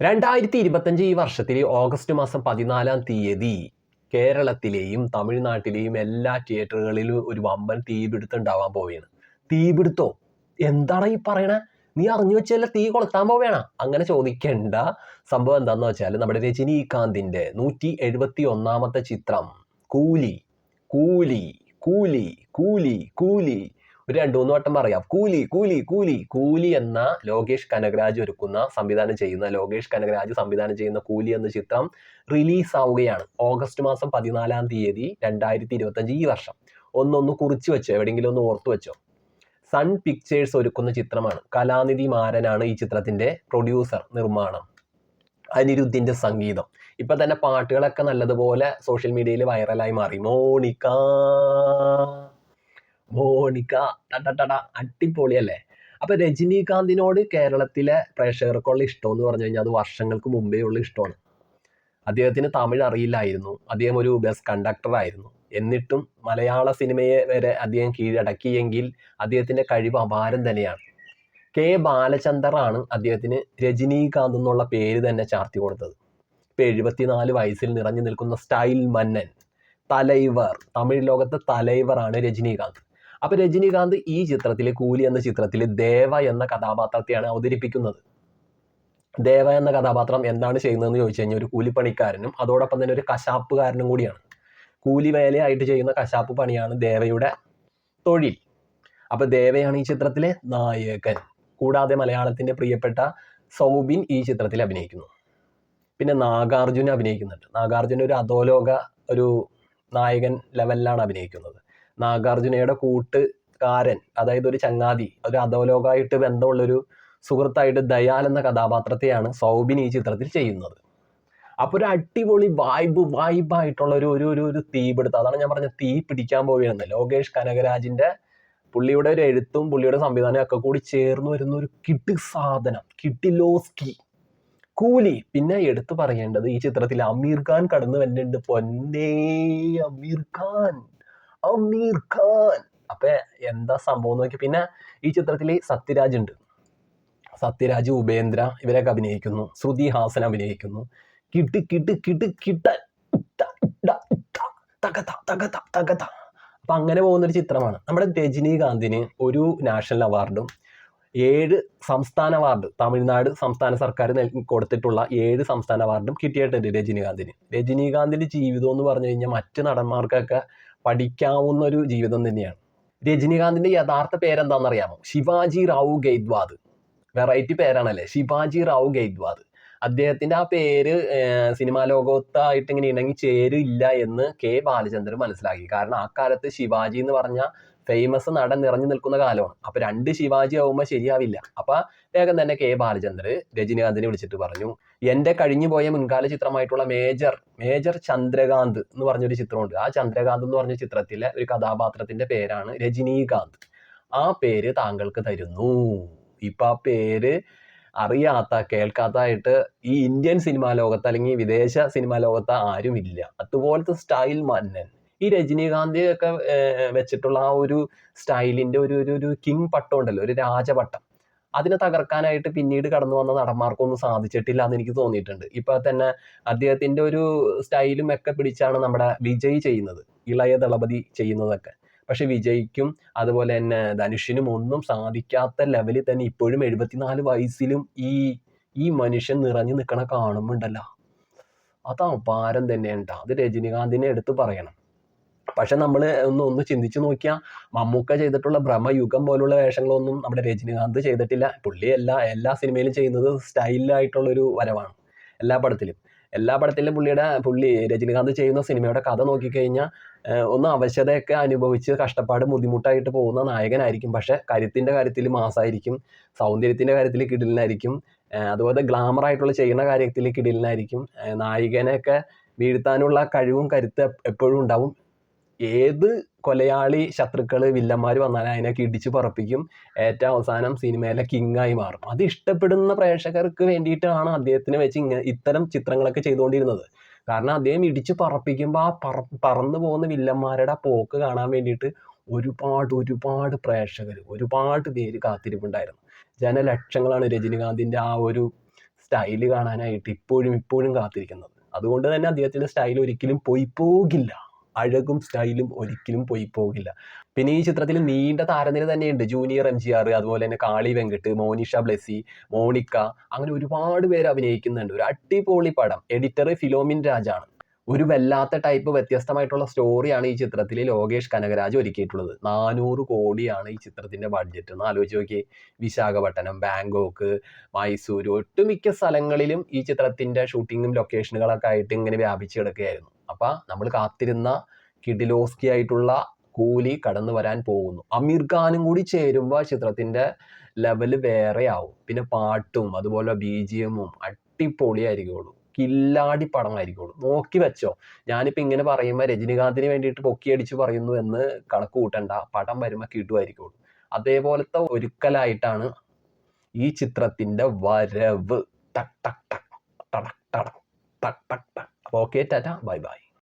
രണ്ടായിരത്തി ഇരുപത്തഞ്ച് ഈ വർഷത്തിലെ ഓഗസ്റ്റ് മാസം പതിനാലാം തീയതി കേരളത്തിലെയും തമിഴ്നാട്ടിലെയും എല്ലാ തിയേറ്ററുകളിലും ഒരു വമ്പൻ തീപിടുത്തം ഉണ്ടാവാൻ പോവുകയാണ്. തീപിടുത്തോ? എന്താണ് ഈ പറയണേ? നീ അറിഞ്ഞു വെച്ചല്ല തീ കൊളുത്താൻ പോവേണ അങ്ങനെ ചോദിക്കേണ്ട സംഭവം എന്താന്ന് വെച്ചാൽ നമ്മുടെ രജനീകാന്തിന്റെ നൂറ്റി എഴുപത്തി ഒന്നാമത്തെ ചിത്രം കൂലി കൂലി കൂലി കൂലി കൂലി ഒരു രണ്ടു മൂന്ന് വട്ടം പറയാം. കൂലി കൂലി കൂലി. കൂലി എന്ന ലോകേഷ് കനകരാജ് ഒരുക്കുന്ന സംവിധാനം ചെയ്യുന്ന ലോകേഷ് കനകരാജ് സംവിധാനം ചെയ്യുന്ന കൂലി എന്ന ചിത്രം റിലീസ് ആവുകയാണ്. ഓഗസ്റ്റ് മാസം പതിനാലാം തീയതി രണ്ടായിരത്തി ഇരുപത്തഞ്ച് ഈ വർഷം. ഒന്നൊന്ന് കുറിച്ച് വെച്ചോ? എവിടെയെങ്കിലും ഒന്ന് ഓർത്തു വെച്ചോ? സൺ പിക്ചേഴ്സ് ഒരുക്കുന്ന ചിത്രമാണ്. കലാനിധി മാരനാണ് ഈ ചിത്രത്തിന്റെ പ്രൊഡ്യൂസർ നിർമ്മാണം. അനിരുദ്ധിന്റെ സംഗീതം. ഇപ്പൊ തന്നെ പാട്ടുകളൊക്കെ നല്ലതുപോലെ സോഷ്യൽ മീഡിയയിൽ വൈറലായി മാറി. മോണിക്ക മോണിക്ക ടടടട അടിപൊളിയല്ലേ? അപ്പൊ രജനീകാന്തിനോട് കേരളത്തിലെ പ്രേക്ഷകർക്കുള്ള ഇഷ്ടം എന്ന് പറഞ്ഞു കഴിഞ്ഞാൽ അത് വർഷങ്ങൾക്ക് മുമ്പേ ഉള്ള ഇഷ്ടമാണ്. അദ്ദേഹത്തിന് തമിഴ് അറിയില്ലായിരുന്നു. അദ്ദേഹം ഒരു ബസ് കണ്ടക്ടർ ആയിരുന്നു. എന്നിട്ടും മലയാള സിനിമയെ വരെ അദ്ദേഹം കീഴടക്കിയെങ്കിൽ അദ്ദേഹത്തിന്റെ കഴിവ് അപാരം തന്നെയാണ്. കെ ബാലചന്ദറാണ് അദ്ദേഹത്തിന് രജനീകാന്ത് എന്നുള്ള പേര് തന്നെ ചാർത്തി കൊടുത്തത്. ഇപ്പൊ എഴുപത്തിനാല് വയസ്സിൽ നിറഞ്ഞു നിൽക്കുന്ന സ്റ്റൈൽ മന്നൻ തലൈവർ തമിഴ് ലോകത്തെ തലൈവറാണ് രജനീകാന്ത്. അപ്പൊ രജനീകാന്ത് ഈ ചിത്രത്തിലെ കൂലി എന്ന ചിത്രത്തിൽ ദേവ എന്ന കഥാപാത്രത്തെയാണ് അവതരിപ്പിക്കുന്നത്. ദേവ എന്ന കഥാപാത്രം എന്താണ് ചെയ്യുന്നതെന്ന് ചോദിച്ചു കഴിഞ്ഞാൽ ഒരു കൂലിപ്പണിക്കാരനും അതോടൊപ്പം തന്നെ ഒരു കശാപ്പുകാരനും കൂടിയാണ്. കൂലി വേലയായിട്ട് ചെയ്യുന്ന കശാപ്പ് പണിയാണ് ദേവയുടെ തൊഴിൽ. അപ്പൊ ദേവയാണ് ഈ ചിത്രത്തിലെ നായകൻ. കൂടാതെ മലയാളത്തിന്റെ പ്രിയപ്പെട്ട സൗബിൻ ഈ ചിത്രത്തിൽ അഭിനയിക്കുന്നു. പിന്നെ നാഗാർജുന അഭിനയിക്കുന്നുണ്ട്. നാഗാർജുന ഒരു അധോലോക ഒരു നായകൻ ലെവലിലാണ് അഭിനയിക്കുന്നത്. നാഗാർജുനയുടെ കൂട്ടുകാരൻ അതായത് ഒരു ചങ്ങാതി ഒരു അധോലോകമായിട്ട് ബന്ധമുള്ളൊരു സുഹൃത്തായിട്ട് ദയാൽ എന്ന കഥാപാത്രത്തെയാണ് സൗബിൻ ഈ ചിത്രത്തിൽ ചെയ്യുന്നത്. അപ്പൊ ഒരു അടിപൊളി വൈബ് വൈബായിട്ടുള്ള ഒരു ഒരു ഒരു ഒരു തീപിടുത്തം. അതാണ് ഞാൻ പറഞ്ഞ തീ പിടിക്കാൻ പോവുകയാണ് ലോകേഷ് കനകരാജിന്റെ പുള്ളിയുടെ ഒരു എഴുത്തും പുള്ളിയുടെ സംവിധാനവും ഒക്കെ കൂടി ചേർന്ന് വരുന്ന ഒരു കിട്ടി സാധനം കിട്ടിലോസ്കി കൂലി. പിന്നെ എടുത്തു പറയേണ്ടത് ഈ ചിത്രത്തിൽ അമീർ ഖാൻ കടന്നു വരുന്നുണ്ട് പൊന്നേ അമീർ ഖാൻ. അമീർ ഖാൻ അപ്പൊ എന്താ സംഭവം നോക്കി പിന്നെ ഈ ചിത്രത്തിൽ സത്യരാജ് ഉണ്ട്. സത്യരാജ് ഉപേന്ദ്ര ഇവരൊക്കെ അഭിനയിക്കുന്നു. ശ്രുതി ഹാസൻ അഭിനയിക്കുന്നു. കിട്ട് കിട്ട് കിട്ട് കിട്ട അപ്പൊ അങ്ങനെ പോകുന്ന ഒരു ചിത്രമാണ്. നമ്മുടെ രജനീകാന്തിന് ഒരു നാഷണൽ അവാർഡും ഏഴ് സംസ്ഥാന അവാർഡ് തമിഴ്നാട് സംസ്ഥാന സർക്കാർ കൊടുത്തിട്ടുള്ള ഏഴ് സംസ്ഥാന അവാർഡും കിട്ടിയിട്ടുണ്ട് രജനീകാന്തിന്. രജനീകാന്തിന്റെ ജീവിതം എന്ന് പറഞ്ഞു കഴിഞ്ഞാൽ മറ്റ് നടന്മാർക്കൊക്കെ പഠിക്കാവുന്ന ഒരു ജീവിതം തന്നെയാണ്. രജനീകാന്തിന്റെ യഥാർത്ഥ പേരെന്താണെന്ന് അറിയാമോ ശിവാജി റാവു ഗെയ്ദ്വാദ്. വെറൈറ്റി പേരാണല്ലേ? ശിവാജി റാവു ഗെയ്ദ്വാദ്. അദ്ദേഹത്തിന്റെ ആ പേര് സിനിമാ ലോകത്തായിട്ട് ഇങ്ങനെ ഇണങ്ങി ചേരില്ല എന്ന് കെ ബാലചന്ദ്രൻ മനസ്സിലാക്കി. കാരണം ആ കാലത്ത് ശിവാജി എന്ന് പറഞ്ഞ ഫേമസ് നടൻ നിറഞ്ഞു നിൽക്കുന്ന കാലമാണ്. അപ്പൊ രണ്ട് ശിവാജി ആവുമ്പോൾ ശരിയാവില്ല. അപ്പൊ വേഗം തന്നെ കെ ബാലചന്ദ്രൻ രജനീകാന്തിനെ വിളിച്ചിട്ട് പറഞ്ഞു എന്റെ കഴിഞ്ഞുപോയ മുൻകാല ചിത്രമായിട്ടുള്ള മേജർ മേജർ ചന്ദ്രകാന്ത് എന്ന് പറഞ്ഞൊരു ചിത്രമുണ്ട്. ആ ചന്ദ്രകാന്ത് എന്ന് പറഞ്ഞ ചിത്രത്തിലെ ഒരു കഥാപാത്രത്തിന്റെ പേരാണ് രജനീകാന്ത്. ആ പേര് താങ്കൾക്ക് തരുന്നു. ഇപ്പൊ ആ പേര് അറിയാത്ത കേൾക്കാത്തതായിട്ട് ഈ ഇന്ത്യൻ സിനിമാ ലോകത്ത് അല്ലെങ്കിൽ വിദേശ സിനിമാ ലോകത്ത് ആരുമില്ല. അതുപോലത്തെ സ്റ്റൈൽ മന്നൻ. ഈ രജനീകാന്ത് ഒക്കെ വെച്ചിട്ടുള്ള ആ ഒരു സ്റ്റൈലിന്റെ ഒരു ഒരു ഒരു കിങ് പട്ടം ഉണ്ടല്ലോ ഒരു രാജപട്ടം. അതിനെ തകർക്കാനായിട്ട് പിന്നീട് കടന്നു വന്ന നടന്മാർക്കൊന്നും സാധിച്ചിട്ടില്ല എന്ന് എനിക്ക് തോന്നിയിട്ടുണ്ട്. ഇപ്പൊ തന്നെ അദ്ദേഹത്തിന്റെ ഒരു സ്റ്റൈലും ഒക്കെ പിടിച്ചാണ് നമ്മുടെ വിജയ് ചെയ്യുന്നത് ഇളയ ദളപതി ചെയ്യുന്നതൊക്കെ. പക്ഷെ വിജയ്ക്കും അതുപോലെ തന്നെ ധനുഷിനും ഒന്നും സാധിക്കാത്ത ലെവലിൽ തന്നെ ഇപ്പോഴും എഴുപത്തിനാല് വയസ്സിലും ഈ ഈ മനുഷ്യൻ നിറഞ്ഞു നിൽക്കണ കാണുമ്പോണ്ടല്ലോ. അത് അപാരം തന്നെയാണ് ട്ടാ. അത് രജനീകാന്തിനെ എടുത്ത് പറയണം. പക്ഷെ നമ്മൾ ഒന്ന് ഒന്ന് ചിന്തിച്ചു നോക്കിയാൽ മമ്മൂക്ക ചെയ്തിട്ടുള്ള ഭ്രമയുഗം പോലുള്ള വേഷങ്ങളൊന്നും നമ്മുടെ രജനീകാന്ത് ചെയ്തിട്ടില്ല. പുള്ളി എല്ലാ എല്ലാ സിനിമയിലും ചെയ്യുന്നത് സ്റ്റൈലായിട്ടുള്ള ഒരു വരവാണ് എല്ലാ പടത്തിലും. എല്ലാ പടത്തിലും പുള്ളിയുടെ പുള്ളി രജനീകാന്ത് ചെയ്യുന്ന സിനിമയുടെ കഥ നോക്കിക്കഴിഞ്ഞാൽ ഒന്ന് അവശതയൊക്കെ അനുഭവിച്ച് കഷ്ടപ്പാട് ബുദ്ധിമുട്ടായിട്ട് പോകുന്ന നായകനായിരിക്കും. പക്ഷെ കരുത്തിന്റെ കാര്യത്തിൽ മാസായിരിക്കും സൗന്ദര്യത്തിന്റെ കാര്യത്തിൽ കിടിലനായിരിക്കും അതുപോലെ ഗ്ലാമർ ആയിട്ടുള്ള ചെയ്യുന്ന കാര്യത്തിൽ കിടിലനായിരിക്കും. നായികനെയൊക്കെ വീഴ്ത്താനുള്ള കഴിവും കരുത്ത് എപ്പോഴും ഉണ്ടാവും. ഏത് കൊലയാളി ശത്രുക്കൾ വില്ലന്മാർ വന്നാലും അതിനൊക്കെ ഇടിച്ചു പറപ്പിക്കും. ഏറ്റവും അവസാനം സിനിമയിലെ കിങ് ആയി മാറും. അത് ഇഷ്ടപ്പെടുന്ന പ്രേക്ഷകർക്ക് വേണ്ടിയിട്ടാണ് അദ്ദേഹത്തിന് വെച്ച് ഇങ്ങനെ ഇത്തരം ചിത്രങ്ങളൊക്കെ ചെയ്തുകൊണ്ടിരുന്നത്. കാരണം അദ്ദേഹം ഇടിച്ചു പറപ്പിക്കുമ്പോൾ ആ പറ പറന്നു പോകുന്ന വില്ലന്മാരുടെ പോക്ക് കാണാൻ വേണ്ടിയിട്ട് ഒരുപാട് ഒരുപാട് പ്രേക്ഷകർ ഒരുപാട് പേര് കാത്തിരിപ്പുണ്ടായിരുന്നു. ജനലക്ഷങ്ങളാണ് രജനീകാന്തിന്റെ ആ ഒരു സ്റ്റൈൽ കാണാനായിട്ട് ഇപ്പോഴും ഇപ്പോഴും കാത്തിരിക്കുന്നത്. അതുകൊണ്ട് തന്നെ അദ്ദേഹത്തിന്റെ സ്റ്റൈൽ ഒരിക്കലും പോയി പോകില്ല. അഴകും സ്റ്റൈലും ഒരിക്കലും പോയി പോകില്ല. പിന്നെ ഈ ചിത്രത്തിൽ നീണ്ട താരനിര തന്നെയുണ്ട്. ജൂനിയർ എം ജി ആർ അതുപോലെ തന്നെ കാളി വെങ്കട്ട് മോനിഷ ബ്ലെസി മോണിക്ക. അങ്ങനെ ഒരുപാട് പേര് അഭിനയിക്കുന്നുണ്ട്. ഒരു അടിപൊളി പടം. എഡിറ്റർ ഫിലോമിൻ രാജാണ്. ഒരു വല്ലാത്ത ടൈപ്പ് വ്യത്യസ്തമായിട്ടുള്ള സ്റ്റോറിയാണ് ഈ ചിത്രത്തിൽ ലോകേഷ് കനകരാജ് ഒരുക്കിയിട്ടുള്ളത്. നാനൂറ് കോടിയാണ് ഈ ചിത്രത്തിന്റെ ബഡ്ജറ്റ് എന്ന് ആലോചിച്ച് നോക്കി വിശാഖപട്ടണം ബാങ്കോക്ക് മൈസൂർ ഒട്ടുമിക്ക സ്ഥലങ്ങളിലും ഈ ചിത്രത്തിന്റെ ഷൂട്ടിങ്ങും ലൊക്കേഷനുകളൊക്കെ ആയിട്ട് ഇങ്ങനെ വ്യാപിച്ചു കിടക്കുകയായിരുന്നു. അപ്പോൾ നമ്മൾ കാത്തിരുന്ന കിഡിലോസ്കി ആയിട്ടുള്ള കൂലി കടന്നു വരാൻ പോകുന്നു. അമീർ ഖാനും കൂടി ചേരുമ്പോൾ ചിത്രത്തിന്റെ ലെവൽ വേറെ ആവും പിന്നെ പാട്ടും അതുപോലെ ബി ജി എമ്മും അടിപൊളിയായിരിക്കുള്ളൂ. കില്ലാടി പടമായിരിക്കുള്ളൂ. നോക്കി വെച്ചോ. ഞാനിപ്പോൾ ഇങ്ങനെ പറയുമ്പോൾ രജനികാന്തിന് വേണ്ടിയിട്ട് പൊക്കിയടിച്ച് പറയുന്നു എന്ന് കണക്ക് കൂട്ടണ്ട. പടം വരുമ്പോൾ കിട്ടുമായിരിക്കുള്ളൂ. അതേപോലത്തെ ഒരുക്കലായിട്ടാണ് ഈ ചിത്രത്തിന്റെ വരവ്. ടക് ടക് ടക് ടടക് ടടക് ടക് ടക് ടക്. Okay tata. Bye bye.